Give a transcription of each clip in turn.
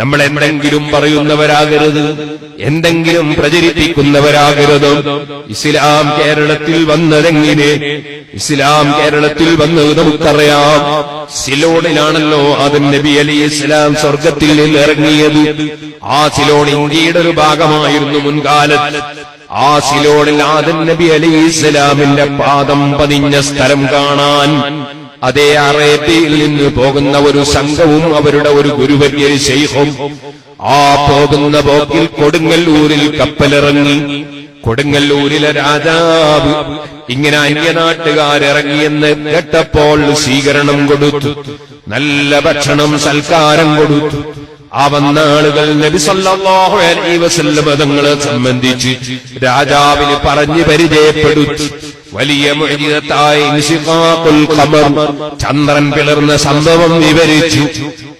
നമ്മൾ എന്തെങ്കിലും പറയുന്നവരാകരുത്. എന്തെങ്കിലും പ്രചരിപ്പിക്കുന്നവരാകരുത്. ഇസ്ലാം കേരളത്തിൽ വന്നതെങ്ങനെ? ഇസ്ലാം കേരളത്തിൽ വന്നത് നമുക്കറിയാം. സിലോണിലാണല്ലോ ആദം നബി അലി ഇസ്ലാം സ്വർഗത്തിൽ നിന്ന് ഇറങ്ങിയത്. ആ സിലോണി ഇന്ത്യയുടെ ഒരു ഭാഗമായിരുന്നു മുൻകാലത്ത്. ആ സിലോണിൽ ആദം നബി അലി ഇസ്ലാമിന്റെ പാദം പതിഞ്ഞ സ്ഥലം കാണാൻ അതേ അറേബ്യയിൽ നിന്ന് പോകുന്ന ഒരു സംഘവും അവരുടെ ഒരു ഗുരുവര്യ ശൈഹും ആ പോകുന്ന പോക്കിൽ കൊടുങ്ങല്ലൂരിൽ കപ്പലിറങ്ങി. കൊടുങ്ങല്ലൂരിലെ രാജാവ് ഇങ്ങനെ അന്യനാട്ടുകാരിറങ്ങിയെന്ന് കേട്ടപ്പോൾ സ്വീകരണം കൊടുത്തു. നല്ല ഭക്ഷണം സൽക്കാരം കൊടുത്തു. ആ വന്ന ആളുകൾ നബി സല്ലല്ലാഹു അലൈഹി വസല്ലം തങ്ങളെ സംബന്ധിച്ച് രാജാവിന് പറഞ്ഞു പരിചയപ്പെടുത്തി. വലിയ ചന്ദ്രൻ പിളർന്ന സംഭവം വിവരിച്ചു.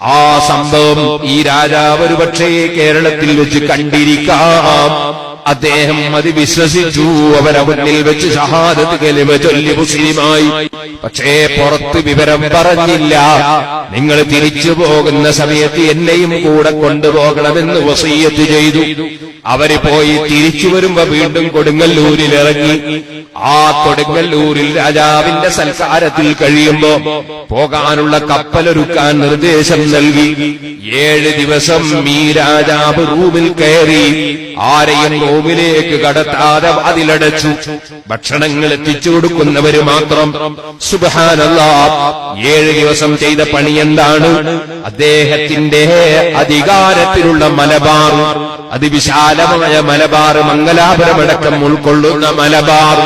ആ സംഭവം ഈ രാജാവ് ഒരു പക്ഷേ കേരളത്തിൽ വെച്ച് കണ്ടിരിക്കാം. അദ്ദേഹം അത് വിശ്വസിച്ചു. അവരെ മുന്നിൽ വെച്ച് ഷഹാദത്ത് ചൊല്ലി മുസ്ലിമായി പക്ഷേ പുറത്ത് വിവരം പറഞ്ഞില്ല. നിങ്ങൾ തിരിച്ചു പോകുന്ന സമയത്ത് എന്നെയും കൂടെ കൊണ്ടുപോകണമെന്ന് വസീയത്ത് ചെയ്തു. അവർ പോയി തിരിച്ചു വരുമ്പോ വീണ്ടും കൊടുങ്ങല്ലൂരിൽ ഇറങ്ങി. ആ കൊടുങ്ങല്ലൂരിൽ രാജാവിന്റെ സൽക്കാരത്തിൽ കഴിയുമ്പോ പോകാനുള്ള കപ്പലൊരുക്കാൻ നിർദ്ദേശം നൽകി. ഏഴ് ദിവസം ഈ രാജാവ് റൂമിൽ കയറി ആരെയും റൂമിലേക്ക് കടത്താതെ അതിലടച്ചു ഭക്ഷണങ്ങൾ എത്തിച്ചു കൊടുക്കുന്നവര് മാത്രം സുബാനല്ല ഏഴ് ദിവസം ചെയ്ത പണി എന്താണ്? അദ്ദേഹത്തിന്റെ അധികാരത്തിലുള്ള മലബാർ അതിവിശാലമായ മലബാർ മംഗലാപുരമടക്കം ഉൾക്കൊള്ളുന്ന മലബാർ.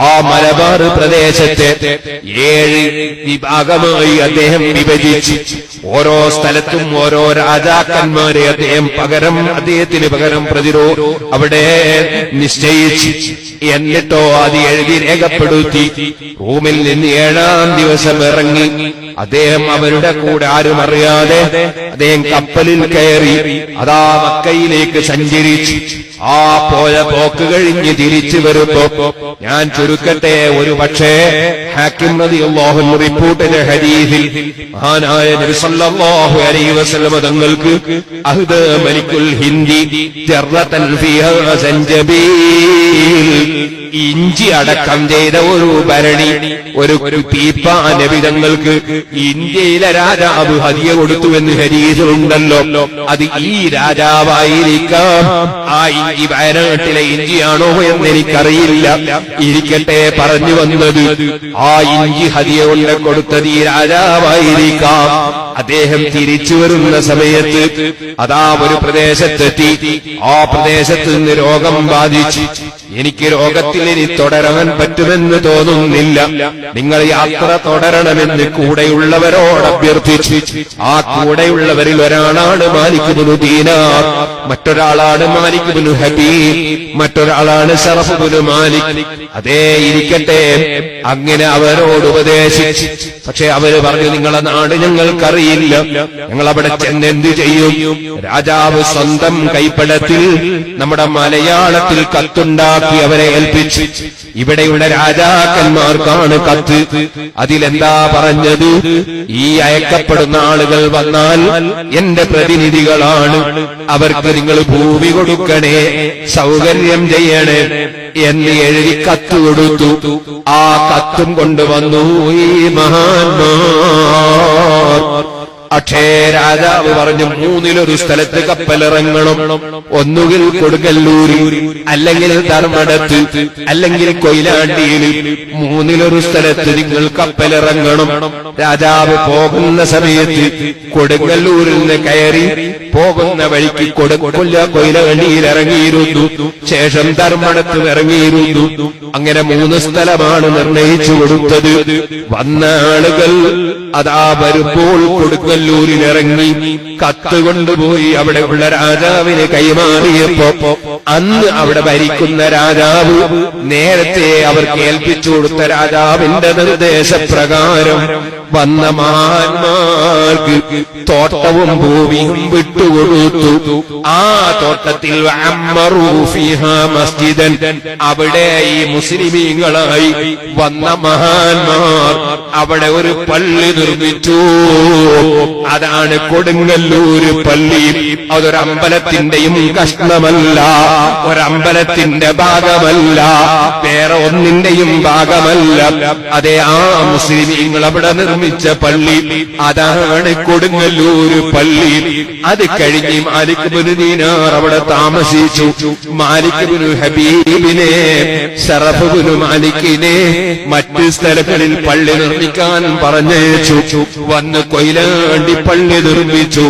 ആ മലബാർ പ്രദേശത്തെ ഏഴ് വിഭാഗമായി അദ്ദേഹം വിഭജിച്ച് ഓരോ സ്ഥലത്തും ഓരോ രാജാക്കന്മാരെ അദ്ദേഹം പകരം അദ്ദേഹത്തിന് പകരം പ്രതിരോ അവിടെ നിശ്ചയിച്ച് എന്നിട്ടോ അത് എഴുതി രേഖപ്പെടുത്തി. റൂമിൽ നിന്ന് ഏഴാം ദിവസം ഇറങ്ങി. അദ്ദേഹം അവരുടെ കൂടെ ആരും അറിയാതെ അദ്ദേഹം കപ്പലിൽ കയറി അതാ മക്കയിലേക്ക് സഞ്ചരിച്ചു. ആ പോയ പോക്ക് കഴിഞ്ഞ് തിരിച്ചു വരുമ്പോ ഞാൻ ചുരുക്കട്ടെ ഒരു പക്ഷേ ഹാക്കിം ഹരീതിൽ മഹാനായ നബി സല്ലല്ലാഹു അലൈഹി തങ്ങൾക്ക് മലിക്കുൽ ഹിന്ദി ഇഞ്ചി അടക്കം ചെയ്ത ഒരു ഭരണി ഒരു ഒരു പീപ്പ നബിതങ്ങൾക്ക് ഇന്ത്യയിലെ രാജാവ് ഹതിയ കൊടുത്തു എന്ന് ഹരീതുണ്ടല്ലോ അത് ഈ രാജാവായിരിക്കാം. ആ ഇഞ്ചി വയനാട്ടിലെ ഇഞ്ചിയാണോ എന്ന് എനിക്കറിയില്ല ഇരിക്കട്ടെ പറഞ്ഞു വന്നത്. ആ ഇഞ്ചി ഹതിയ കൊണ്ട് കൊടുത്തത് ഈ രാജാവായിരിക്കാം. അദ്ദേഹം തിരിച്ചു വരുന്ന സമയത്ത് അതാ ഒരു പ്രദേശത്തെത്തി. ആ പ്രദേശത്ത് നിന്ന് രോഗം ബാധിച്ചു എനിക്ക് രോഗത്തിൽ ഇനി തുടരാൻ പറ്റുമെന്ന് തോന്നുന്നില്ല. നിങ്ങൾ യാത്ര തുടരണമെന്ന് കൂടെയുള്ളവരോട് അഭ്യർത്ഥിച്ചു ആ കൂടെയുള്ളവരിൽ ഒരാളാണ് മാലിക്കുബുനു ദീന മറ്റൊരാളാണ് മാലിക്കുബുനു ഹബീബ്. മറ്റൊരാളാണ് ഷറഫുബുനു മാലിക്. അതേ ഇരിക്കട്ടെ. അങ്ങനെ അവരോട് ഉപദേശിച്ചു. പക്ഷെ അവർ പറഞ്ഞു നിങ്ങളെ നാട് ഞങ്ങൾക്കറിയില്ല. ഞങ്ങൾ അവിടെ ചെന്ന് എന്ത് ചെയ്യും? രാജാവ് സ്വന്തം കൈപ്പടത്തിൽ നമ്മുടെ മലയാളത്തിൽ കത്തുണ്ടാക്കി അവരെ ഏൽപ്പിച്ചു. ഇവിടെയുള്ള രാജാക്കന്മാർക്കാണ് കത്ത്. അതിലെന്താ പറഞ്ഞത്? ഈ അയക്കപ്പെടുന്ന ആളുകൾ വന്നാൽ എന്റെ പ്രതിനിധികളാണ്. അവർക്ക് നിങ്ങൾ ഭൂമി കൊടുക്കണേ സൗകര്യം ചെയ്യണേ എന്ന് എഴുതി കത്ത് കൊടുത്തു. ആ കത്തും കൊണ്ടുവന്നു ഈ മഹാന്മാർ. പക്ഷേ രാജാവ് പറഞ്ഞു മൂന്നിലൊരു സ്ഥലത്ത് കപ്പലിറങ്ങണം. ഒന്നുകിൽ കൊടുങ്ങല്ലൂരിൽ അല്ലെങ്കിൽ ധർമ്മടത്ത് അല്ലെങ്കിൽ കൊയിലാണ്ടിയിൽ. മൂന്നിലൊരു സ്ഥലത്ത് നിങ്ങൾ കപ്പലിറങ്ങണം. രാജാവ് പോകുന്ന സമയത്ത് കൊടുങ്ങല്ലൂരിൽ നിന്ന് കയറി പോകുന്ന വഴിക്ക് കൊടുക്കൊല്ല കൊയിലാണ്ടിയിൽ ഇറങ്ങിയിരുന്നു. ശേഷം ധർമ്മടത്ത് ഇറങ്ങിയിരുന്നു. അങ്ങനെ മൂന്ന് സ്ഥലമാണ് നിർണയിച്ചു കൊടുത്തത്. വന്ന ആളുകൾ അതാ വരുമ്പോൾ കൊടുങ്ങല്ലൂരിൽ ഇറങ്ങി കത്ത് കൊണ്ടുപോയി അവിടെ ഉള്ള രാജാവിന് കൈമാറിയപ്പോ അന്ന് അവിടെ ഭരിക്കുന്ന രാജാവ് നേരത്തെ അവർ കേൾപ്പിച്ചു കൊടുത്ത രാജാവിന്റെ നിർദ്ദേശപ്രകാരം വന്ന മഹാന്മാർക്ക് തോട്ടവും ഭൂമിയും വിട്ടുകൊടുത്തു ആ തോട്ടത്തിൽ മസ്ജിദൻ. അവിടെ ഈ മുസ്ലിമീങ്ങളായി വന്ന മഹാന്മാർ അവിടെ ഒരു പള്ളി നിർമ്മിച്ചു. അതാണ് കൊടുങ്ങല്ലൂര് പള്ളി. അതൊരമ്പലത്തിന്റെയും കഷ്ണമല്ല ഒരമ്പലത്തിന്റെ ഭാഗമല്ല വേറെ ഒന്നിന്റെയും ഭാഗമല്ല. അതെ ആ മുസ്ലിമീങ്ങൾ അവിടെ നിർമ്മിച്ച പള്ളി. അതാണ് കൊടുങ്ങല്ലൂര് പള്ളിയിൽ അത് കഴിഞ്ഞ് അവിടെ താമസിച്ചു. മാലിക് ഹബീബിനെ ഷറഫ് ബിനു മാലിക്കിനെ മറ്റ് സ്ഥലങ്ങളിൽ പള്ളി നിർമ്മിക്കാൻ പറഞ്ഞയച്ചു. വന്ന് കൊയിലാണ്ടി പള്ളി നിർമ്മിച്ചു.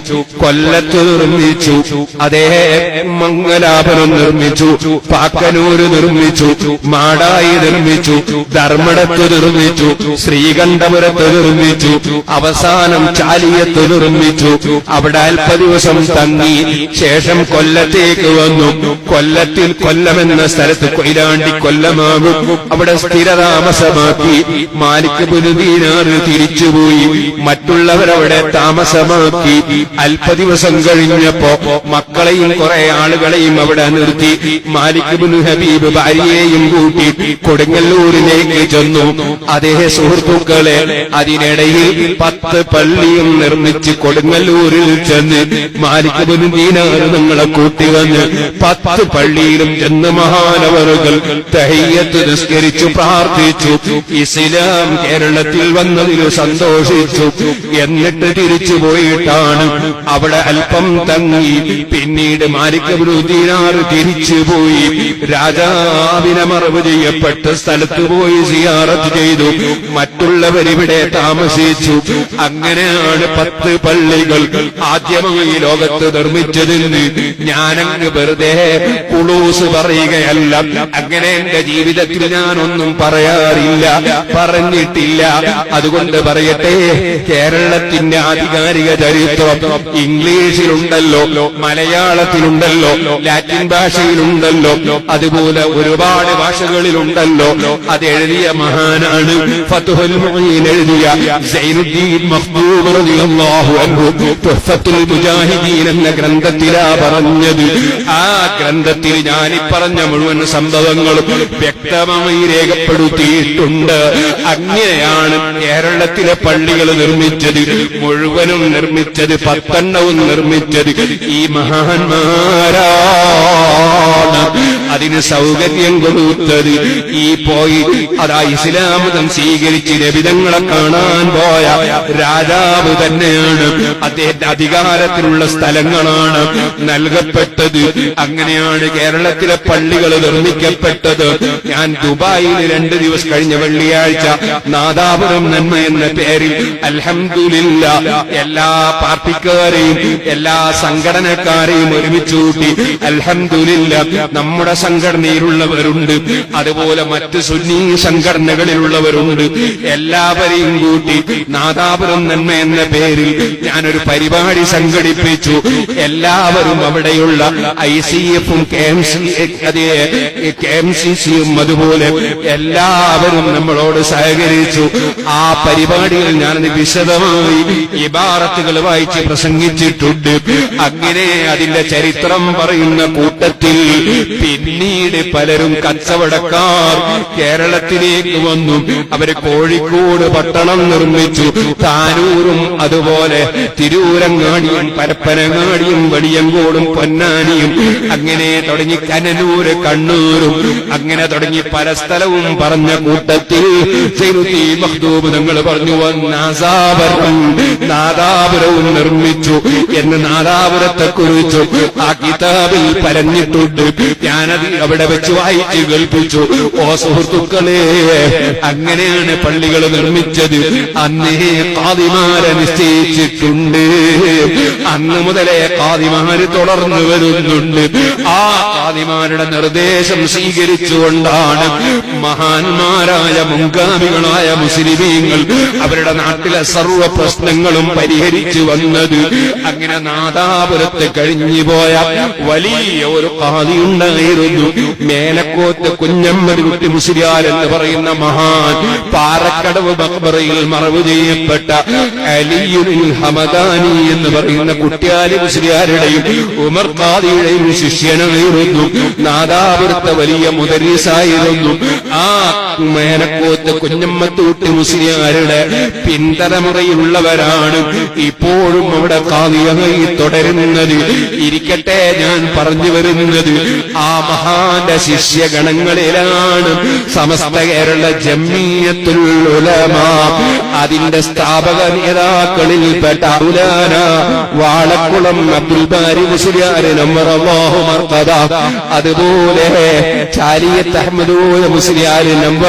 കൊല്ലത്ത് നിർമ്മിച്ചു. അതേ മംഗലാപുരം നിർമ്മിച്ചു. പാക്കനൂര് നിർമ്മിച്ചു. മാടായി നിർമ്മിച്ചു. ധർമ്മടത്ത് നിർമ്മിച്ചു. ശ്രീകണ്ഠപുരത്ത് നിർമ്മിച്ചു. അവസാനം ചാലിയത്ത് നിർമ്മിച്ചു. അവിടെ അല്പ ദിവസം തങ്ങി ശേഷം കൊല്ലത്തേക്ക് വന്നു. കൊല്ലത്തിൽ കൊല്ലമെന്ന സ്ഥലത്ത് കൊയിലാണ്ടി കൊല്ലമാകും. അവിടെ സ്ഥിരതാമസമാക്കി. മാലിക് ബുനുദീനാറ് തിരിച്ചുപോയി. മറ്റുള്ളവരവിടെ താമസമാക്കി. അല്പ ദിവസം കഴിഞ്ഞപ്പോ മക്കളെയും കുറെ ആളുകളെയും അവിടെ നിർത്തി. മാലിക് ബിൻ ഹബീബ് ഭാര്യയെയും കൂട്ടി കൊടുങ്ങല്ലൂരിലേക്ക് ചെന്നു. അതേ സുഹൃത്തുക്കളെ അതിനിടയിൽ പത്ത് പള്ളിയും നിർമ്മിച്ച് കൊടുങ്ങല്ലൂരിൽ ചെന്ന് മാലിക് ബിൻ ദീനാർ നിങ്ങളെ കൂട്ടി വന്ന് പത്ത് പള്ളിയിലും ചെന്ന് മഹാനവറുകൾ തഹയ്യത്ത് നിസ്കരിച്ചു പ്രാർത്ഥിച്ചു. ഇസ്ലാം കേരളത്തിൽ വന്നതിൽ സന്തോഷിച്ചു. എന്നിട്ട് തിരിച്ചു പോയിട്ടാണ് അവിടെ അല്പം തങ്ങി. പിന്നീട് മാലിക്കബിനു ദീനാർ തിരിച്ചു പോയി. രാജാവിനെ മറവ് ചെയ്യപ്പെട്ട സ്ഥലത്ത് പോയി സിയാറത്ത് ചെയ്തു. മറ്റുള്ളവരിവിടെ താമസിച്ചു. അങ്ങനെയാണ് പത്ത് പള്ളികൾ ആദ്യമായി ലോകത്ത് നിർമ്മിച്ചതെന്ന് ഞാനങ്ങ് വെറുതെ കുളൂസ് പറയുകയല്ല. അങ്ങനെ എന്റെ ജീവിതത്തിൽ ഞാനൊന്നും പറയാറില്ല പറഞ്ഞിട്ടില്ല. അതുകൊണ്ട് പറയട്ടെ കേരളത്തിന്റെ ആധികാരിക ചരിത്രം ഇംഗ്ലീഷിലുണ്ടല്ലോ മലയാളത്തിലുണ്ടല്ലോ ലാറ്റിൻ ഭാഷയിലുണ്ടല്ലോ അതുപോലെ ഒരുപാട് ഭാഷകളിലുണ്ടല്ലോ. അത് എഴുതിയ മഹാനാണ് ഫതുഹുൽ എഴുതിയ സൈനുദ്ദീൻ മഖ്ദൂം എന്ന ഗ്രന്ഥത്തിലാ പറഞ്ഞത്. ആ ഗ്രന്ഥത്തിൽ ഈ മുഴുവൻ സംഭവങ്ങളും വ്യക്തമായി രേഖപ്പെടുത്തിയിട്ടുണ്ട്. അങ്ങനെയാണ് കേരളത്തിലെ പള്ളികൾ നിർമ്മിച്ചത് മുഴുവനും നിർമ്മിച്ചത് പത്തെണ്ണവും നിർമ്മിച്ചത്. ഈ മഹാന്മാരാണ് അതിന് സൗകര്യം കൊടുത്തത്. ഈ പോയി അതാ ഇസ്ലാമതം സ്വീകരിച്ച് രവിതങ്ങളെ കാണാൻ പോയ രാജാവ് തന്നെയാണ്. അദ്ദേഹത്തിന്റെ അധികാരത്തിലുള്ള സ്ഥലങ്ങളാണ് നൽകപ്പെട്ടത്. അങ്ങനെയാണ് കേരളത്തിലെ പള്ളികൾ നിർമ്മിക്കപ്പെട്ടത്. ഞാൻ ദുബായിൽ രണ്ട് ദിവസം കഴിഞ്ഞ വെള്ളിയാഴ്ച നാദാപുരം നന്മ എന്ന പേരിൽ അലഹമില്ല എല്ലാ പാർട്ടിക്കാരെയും എല്ലാ സംഘടനക്കാരെയും ഒരുമിച്ച് കൂട്ടി അൽഹംദുലില്ല നമ്മുടെ സംഘടനയിലുള്ളവരുണ്ട്. അതുപോലെ മറ്റ് സുന്നി സംഘടനകളിലുള്ളവരുണ്ട്. എല്ലാവരെയും കൂട്ടി നാദാപുരം നന്മ എന്ന പേരിൽ ഞാനൊരു പരിപാടി സംഘടിപ്പിച്ചു. എല്ലാവരും അവിടെയുള്ള ഐ സി എഫും കെ എം സി അതേ കെ എം സി സിയും അതുപോലെ എല്ലാവരും നമ്മളോട് സഹകരിച്ചു. ആ പരിപാടിയിൽ ഞാനത് വിശദമായി ഇബാറത്തുകൾ വായിച്ച് പ്രസംഗിച്ചിട്ടുണ്ട്. അങ്ങനെ അതിന്റെ ചരിത്രം പറയുന്ന കൂട്ടത്തിൽ പിന്നീട് പലരും കച്ചവടക്കാർ കേരളത്തിലേക്ക് വന്നു. അവർ കോഴിക്കോട് പട്ടണം നിർമ്മിച്ചു. താനൂരും അതുപോലെ തിരൂരങ്ങാടിയും പരപ്പനങ്ങാടിയും വെളിയങ്കോടും പൊന്നാനിയും. അങ്ങനെ തുടങ്ങി കനനൂര് കണ്ണൂരും. അങ്ങനെ തുടങ്ങി പല സ്ഥലവും പറഞ്ഞ കൂട്ടത്തിൽ. നിങ്ങൾ പറഞ്ഞു നാസാപുരം നാദാപുരവും നിർമ്മിച്ചു എന്ന് നാദാപുരത്തെ കുറിച്ചു ആ കിതാബിൽ പരഞ്ഞിട്ടുണ്ട് ഞാനത് അവിടെ വെച്ച് വായിച്ച് കേൾപ്പിച്ചു. ഓ സുഹൃത്തുക്കളെ അങ്ങനെയാണ് പള്ളികൾ നിർമ്മിച്ചത്. അന്നേ കാതിമാരെ നിശ്ചയിച്ചിട്ടുണ്ട് അന്ന് മുതലേ കാതിമാര് തുടർന്നു വരുന്നുണ്ട്. ആ കാതിമാരുടെ നിർദ്ദേശം സ്വീകരിച്ചുകൊണ്ടാണ് മഹാന്മാരായ മുൻഗാമികളായ മുസ്ലിമീങ്ങൾ അവരുടെ നാട്ടിലെ സർവ പ്രശ്നങ്ങളും പരിഹരിച്ചു വന്നത്. അങ്ങനെ നാദാപുരത്ത് കഴിഞ്ഞു പോയ വലിയ ഒരു കാതിയുണ്ടായിരുന്നു മേലക്കോത്ത് കുഞ്ഞമ്മദ് കുട്ടി മുസ്ലിയാർ എന്ന് പറയുന്ന മഹാൻ പാറക്കടവ് മക്ബറയിൽ മറവ് ചെയ്യപ്പെട്ട അലിയുൽ ഹമദാനി എന്ന് പറയുന്ന കുട്ടിയാലി മുസ്ലിയാരുടെയും ഉമർ ഖാദിയുടെയും ശിഷ്യനായിരുന്നു നാദാപുരത്തെ വലിയ മുദരീസായിരുന്നു. ആ മേനക്കോത്ത് കുഞ്ഞമ്മത്തൂട്ട് മുസ്ലിയാരുടെ പിന്തലമുറയിലുള്ളവരാണ് ഇപ്പോഴും അവിടെ കാതിയായി തുടരുന്നത്. ഇരിക്കട്ടെ ഞാൻ പറഞ്ഞു വരുന്നത്. ആ മഹാന്റെ ശിഷ്യഗണങ്ങളിലാണ് സമസ്ത കേരള ജമ്മിയത്തുൽ ഉലമ. അതിന്റെ സ്ഥാപക നേതാക്കളിൽപ്പെട്ട ഉലാന വാളക്കുളം അബ്ദുൽ ബാരി മുസ്ലിയാരെ നമ്മറവാഹുമർ മർക്കദ അതുപോലെ ചാലിയത്ത് മുസ്ലിയാരെ മർക്കദ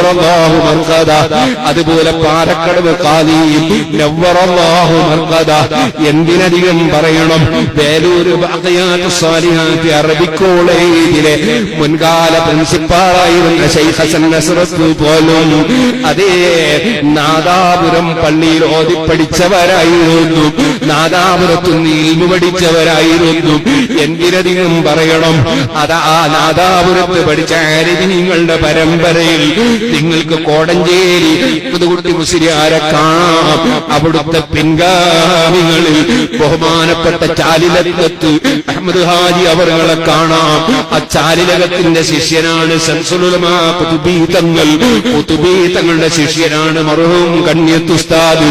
അതുപോലെ പാലക്കടവ് എന്തിനധികം പറയണം? വേലൂര് ബാഖിയാത്ത് സ്വാലിഹാത്ത് അറബി കോളേജിലെ മുൻകാല പ്രിൻസിപ്പാളായിരുന്ന ശൈഖ് ഹസൻ പോലും അതേ നാദാപുരം പള്ളിയിൽ ഓതി പഠിച്ചവരായിരുന്നു നാദാപുരത്ത് നീൽമു പഠിച്ചവരായിരുന്നു. എന്തിനധികം പറയണം? അതാ നാദാപുരത്ത് പഠിച്ച ആരിനിങ്ങളുടെ പരമ്പരയിൽ നിങ്ങൾക്ക് കോടഞ്ചേരി പുതുകുട്ടി മുസ്ലിയാരെ കാണാം. അവിടുത്തെ പിൻഗാമികളിൽ ബഹുമാനപ്പെട്ട ചാലിലകത്ത് അഹമ്മദ് ഹാജി അവറുകളെ കാണാം. ആ ചാലിലകത്തിന്റെ ശിഷ്യനാണ് ശംസുലുലമാ കുതുബീതങ്ങൾ കുതുബീതങ്ങളുടെ ശിഷ്യനാണ് മറുഹും കണ്യത്ത് ഉസ്താദ്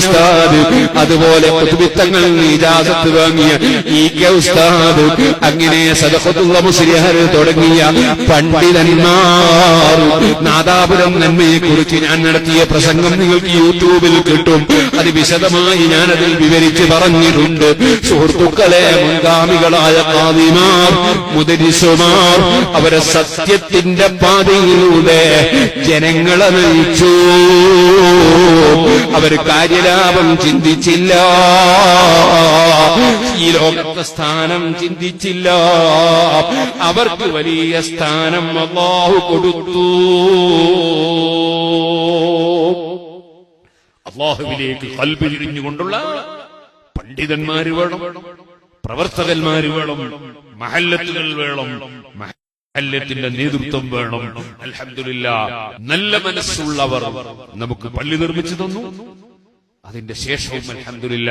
ഉസ്താദ്. അതുപോലെ പുതുബിത്തങ്ങൾ ഇജാസത്ത് വാങ്ങിയ ഈ കെ ഉസ്താദ്. അങ്ങനെ സദഹത്തുള്ള മുസ്ലിഹർ തുടങ്ങിയ പണ്ഡിതന്മാർ നാദാപുരം നന്മയെ കുറിച്ച് ഞാൻ നടത്തിയ പ്രസംഗം നിങ്ങൾക്ക് യൂട്യൂബിൽ കിട്ടും. അത് വിശദമായി ഞാനതിൽ വിവരിച്ച് പറഞ്ഞിട്ടുണ്ട്. സുഹൃത്തുക്കളെ മുൻഗാമികളായ കാതിമാർ മുദരിസുമാർ അവരെ സത്യത്തിന്റെ പാതയിലൂടെ ജനങ്ങളെ നയിച്ചു. അവർ കാര്യലാഭം ചിന്തിച്ചില്ല. ഈ ലോകത്തെ സ്ഥാനം ചിന്തിച്ചില്ല. അവർക്ക് വലിയ സ്ഥാനം അള്ളാഹു കൊടുത്തു. അള്ളാഹുവിലേക്ക് കൽപ്പിരിഞ്ഞുകൊണ്ടുള്ള പണ്ഡിതന്മാര് വേണം പ്രവർത്തകന്മാര് വേണം മഹല്ലത്തുകൾ വേണം മഹല്ലത്തിന്റെ നേതൃത്വം വേണം. അൽഹംദുലില്ല നല്ല മനസ്സുള്ളവർ നമുക്ക് പള്ളി നിർമ്മിച്ചു തന്നു. അതിന്റെ ശേഷവും അൽഹംദുലില്ല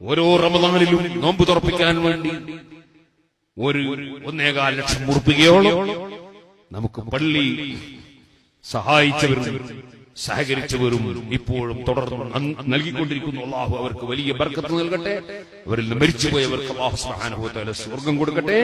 ഓരോ റമദാനിലും നോമ്പ് തുറപ്പിക്കാൻ വേണ്ടി ഒരു ഒന്നേകാൽ ലക്ഷം മുറുപ്പികയോളം നമുക്ക് പള്ളി സഹായിച്ചവരും സഹകരിച്ചവരും ഇപ്പോഴും തുടർന്ന് നൽകിക്കൊണ്ടിരിക്കുന്നു. അള്ളാഹു അവർക്ക് വലിയ ബർക്കത്ത് നൽകട്ടെ. അവരിൽ മരിച്ചുപോയവർക്ക് അള്ളാഹു തആല സ്വർഗം കൊടുക്കട്ടെ.